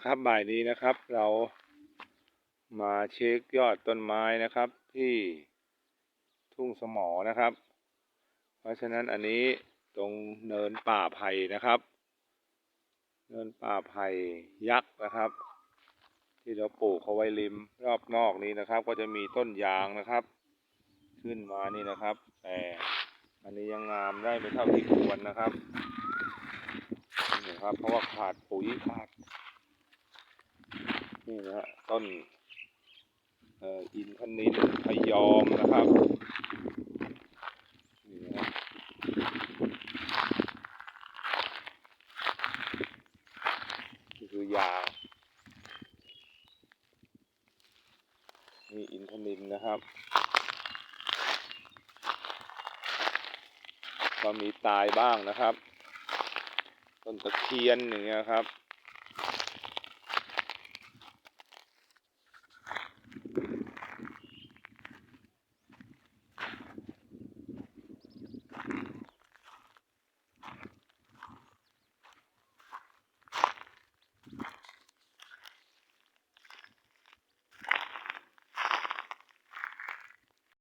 นะครับบ่ายนี้นะครับ เรามาเช็คยอดต้นไม้นะครับ ที่ทุ่งสมอนะครับ เพราะฉะนั้นอันนี้ตรงเนินป่าไผ่นะครับ เนินป่าไผ่ยักษ์นะครับ ที่เราปลูกเอาไว้ริมรอบนอกนี้นะครับ ก็จะมีต้นยางนะครับ ขึ้นมานี่นะครับ แต่อันนี้ยังงามได้ไม่เท่าที่ควรนะครับนี่นะครับเพราะว่าขาดปุ๋ยขาด นี่นะฮะต้นอินทนินพยอมนะครับนี่นะฮะนี่คือยานี่อินทนินนะครับก็มีตายบ้างนะครับ ต้นตะเคียนอย่างเงี้ยครับ